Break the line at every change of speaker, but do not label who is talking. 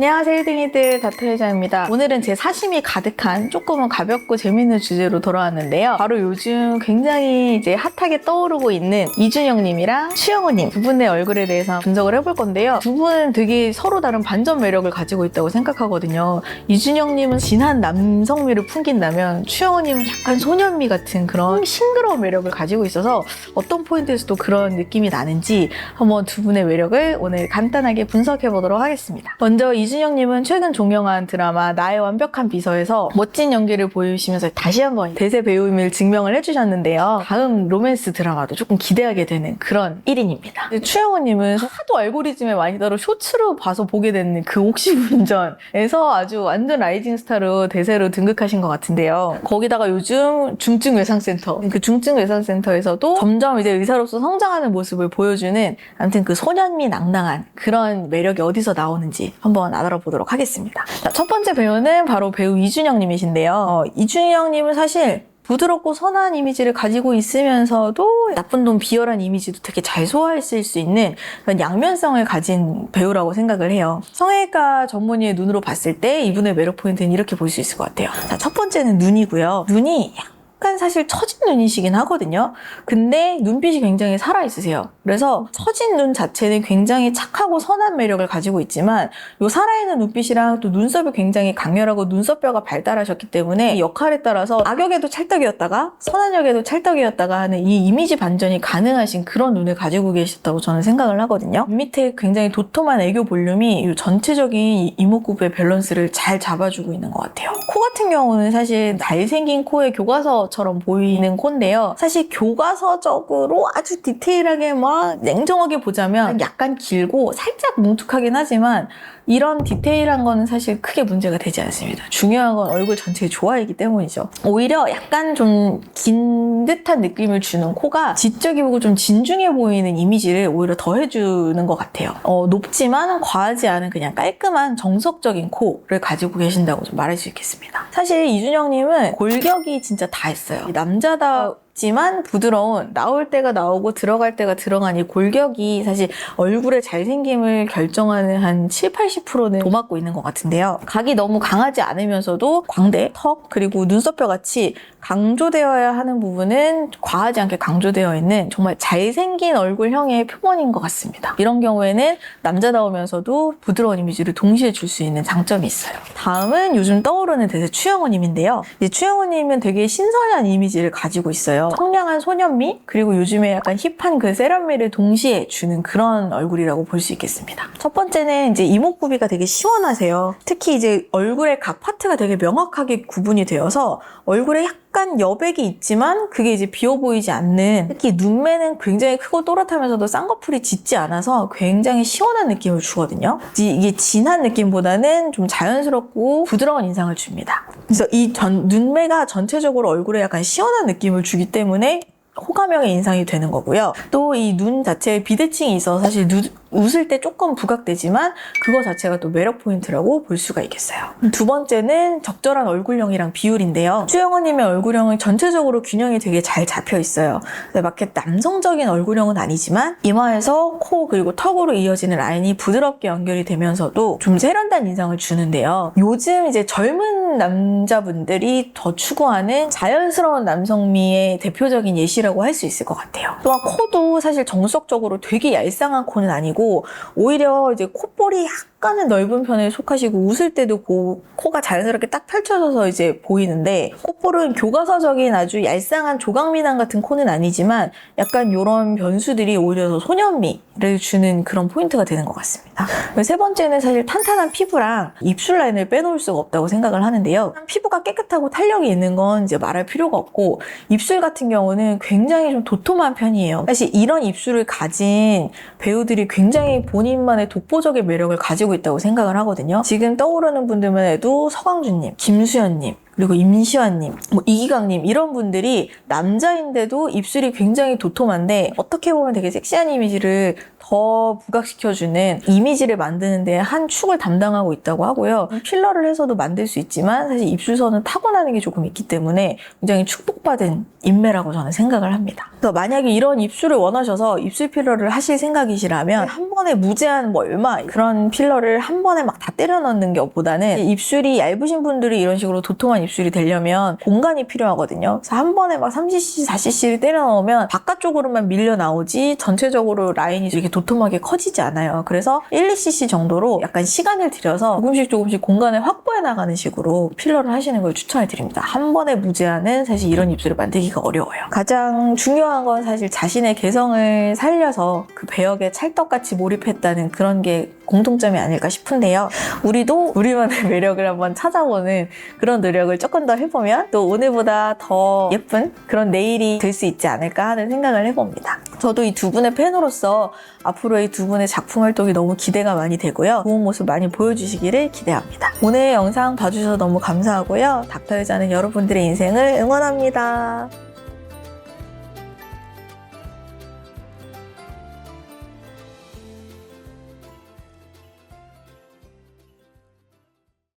안녕하세요, 힐딩이들 다트레자입니다. 오늘은 제 사심이 가득한 조금은 가볍고 재밌는 주제로 돌아왔는데요. 바로 요즘 굉장히 이제 핫하게 떠오르고 있는 이준영님이랑 추영호님 두 분의 얼굴에 대해서 분석을 해볼 건데요. 두 분은 되게 서로 다른 반전 매력을 가지고 있다고 생각하거든요. 이준영님은 진한 남성미를 풍긴다면 추영호님은 약간 소년미 같은 그런 싱그러운 매력을 가지고 있어서 어떤 포인트에서도 그런 느낌이 나는지 한번 두 분의 매력을 오늘 간단하게 분석해 보도록 하겠습니다. 먼저 이 준영님은 최근 종영한 드라마 나의 완벽한 비서에서 멋진 연기를 보여주시면서 다시 한번 대세 배우임을 증명을 해주셨는데요. 다음 로맨스 드라마도 조금 기대하게 되는 그런 1인입니다. 추영호님은 하도 알고리즘에 많이 따라 쇼츠로 봐서 보게 되는 그 옥시분전에서 아주 완전 라이징 스타로 대세로 등극하신 것 같은데요. 거기다가 요즘 중증 외상센터 그 중증 외상센터에서도 점점 이제 의사로서 성장하는 모습을 보여주는 아무튼 그 소년미 낭낭한 그런 매력이 어디서 나오는지 한번 알아보도록 하겠습니다. 자, 첫 번째 배우는 바로 배우 이준영 님이신데요. 어, 이준영 님은 사실 부드럽고 선한 이미지를 가지고 있으면서도 나쁜 놈 비열한 이미지도 되게 잘 소화했을 수 있는 그런 양면성을 가진 배우라고 생각을 해요. 성형외과 전문의의 눈으로 봤을 때 이분의 매력 포인트는 이렇게 볼 수 있을 것 같아요. 자, 첫 번째는 눈이고요. 눈이 약간 사실 처진 눈이시긴 하거든요. 근데 눈빛이 굉장히 살아있으세요. 그래서 처진 눈 자체는 굉장히 착하고 선한 매력을 가지고 있지만 요 살아있는 눈빛이랑 또 눈썹이 굉장히 강렬하고 눈썹뼈가 발달하셨기 때문에 이 역할에 따라서 악역에도 찰떡이었다가 선한 역에도 찰떡이었다가 하는 이 이미지 반전이 가능하신 그런 눈을 가지고 계셨다고 저는 생각을 하거든요. 눈 밑에 굉장히 도톰한 애교 볼륨이 이 전체적인 이 이목구비의 밸런스를 잘 잡아주고 있는 것 같아요. 코 같은 경우는 사실 잘생긴 코의 교과서 처럼 보이는 코인데요. 사실 교과서적으로 아주 디테일하게 막 냉정하게 보자면 약간 길고 살짝 뭉툭하긴 하지만 이런 디테일한 거는 사실 크게 문제가 되지 않습니다. 중요한 건 얼굴 전체의 조화이기 때문이죠. 오히려 약간 좀 긴 듯한 느낌을 주는 코가 지적이고 좀 진중해 보이는 이미지를 오히려 더해주는 것 같아요. 어, 높지만 과하지 않은 그냥 깔끔한 정석적인 코를 가지고 계신다고 좀 말할 수 있겠습니다. 사실 이준영님은 골격이 진짜 다 있어요. 남자다 지만 부드러운 나올 때가 나오고 들어갈 때가 들어간 이 골격이 사실 얼굴의 잘생김을 결정하는 한 7, 80%는 도맡고 있는 것 같은데요. 각이 너무 강하지 않으면서도 광대, 턱, 그리고 눈썹뼈 같이 강조되어야 하는 부분은 과하지 않게 강조되어 있는 정말 잘생긴 얼굴형의 표본인 것 같습니다. 이런 경우에는 남자다우면서도 부드러운 이미지를 동시에 줄 수 있는 장점이 있어요. 다음은 요즘 떠오르는 대세 추영호님인데요. 추영호님은 되게 신선한 이미지를 가지고 있어 요. 청량한 소년미 그리고 요즘에 약간 힙한 그 세련미를 동시에 주는 그런 얼굴이라고 볼 수 있겠습니다. 첫 번째는 이제 이목구비가 되게 시원하세요. 특히 이제 얼굴의 각 파트가 되게 명확하게 구분이 되어서 얼굴에 약간 여백이 있지만 그게 이제 비어 보이지 않는 특히 눈매는 굉장히 크고 또렷하면서도 쌍꺼풀이 짙지 않아서 굉장히 시원한 느낌을 주거든요. 이- 이게 진한 느낌보다는 좀 자연스럽고 부드러운 인상을 줍니다. 그래서 이 전, 눈매가 전체적으로 얼굴에 약간 시원한 느낌을 주기 때문에 호감형의 인상이 되는 거고요. 또 이 눈 자체에 비대칭이 있어서 사실 눈- 웃을 때 조금 부각되지만 그거 자체가 또 매력 포인트라고 볼 수가 있겠어요. 두 번째는 적절한 얼굴형이랑 비율인데요. 추영호님의 얼굴형은 전체적으로 균형이 되게 잘 잡혀 있어요. 막 이렇게 남성적인 얼굴형은 아니지만 이마에서 코 그리고 턱으로 이어지는 라인이 부드럽게 연결이 되면서도 좀 세련된 인상을 주는데요. 요즘 이제 젊은 남자분들이 더 추구하는 자연스러운 남성미의 대표적인 예시라고 할 수 있을 것 같아요. 또한 코도 사실 정석적으로 되게 얄쌍한 코는 아니고 오히려 이제 콧볼이 약간은 넓은 편에 속하시고 웃을 때도 고- 코가 자연스럽게 딱 펼쳐져서 이제 보이는데 콧볼은 교과서적인 아주 얄쌍한 조각미남 같은 코는 아니지만 약간 이런 변수들이 오히려 더 소년미를 주는 그런 포인트가 되는 것 같습니다. 세 번째는 사실 탄탄한 피부랑 입술 라인을 빼놓을 수가 없다고 생각을 하는데요. 피부가 깨끗하고 탄력이 있는 건 이제 말할 필요가 없고 입술 같은 경우는 굉장히 좀 도톰한 편이에요. 사실 이런 입술을 가진 배우들이 굉장히 본인만의 독보적인 매력을 가지고 있다고 생각을 하거든요. 지금 떠오르는 분들만 해도 서광준님, 김수현님, 그리고 임시완님, 뭐 이기강님 이런 분들이 남자인데도 입술이 굉장히 도톰한데 어떻게 보면 되게 섹시한 이미지를 더 부각시켜주는 이미지를 만드는 데 한 축을 담당하고 있다고 하고요. 필러를 해서도 만들 수 있지만 사실 입술선은 타고나는 게 조금 있기 때문에 굉장히 축복받은 인매라고 저는 생각을 합니다. 그래서 만약에 이런 입술을 원하셔서 입술 필러를 하실 생각이시라면 한 번에 무제한 뭐 얼마 그런 필러를 한 번에 막 다 때려 넣는 것보다는 입술이 얇으신 분들이 이런 식으로 도톰한 입술 이 되려면 공간이 필요하거든요. 그래서 한 번에 막 3cc, 4cc를 때려 넣으면 바깥쪽으로만 밀려 나오지 전체적으로 라인이 이렇게 도톰하게 커지지 않아요. 그래서 1, 2cc 정도로 약간 시간을 들여서 조금씩 조금씩 공간을 확보해 나가는 식으로 필러를 하시는 걸 추천해 드립니다. 한 번에 무제한은 사실 이런 입술을 만들기가 어려워요. 가장 중요한 건 사실 자신의 개성을 살려서 그 배역에 찰떡같이 몰입했다는 그런 게 공통점이 아닐까 싶은데요. 우리도 우리만의 매력을 한번 찾아보는 그런 노력을 조금 더 해보면 또 오늘보다 더 예쁜 그런 내일이 될 수 있지 않을까 하는 생각을 해봅니다. 저도 이 두 분의 팬으로서 앞으로 이두 분의 작품 활동이 너무 기대가 많이 되고요. 좋은 모습 많이 보여주시기를 기대합니다. 오늘 영상 봐주셔서 너무 감사하고요. 닥터유자는 여러분들의 인생을 응원합니다.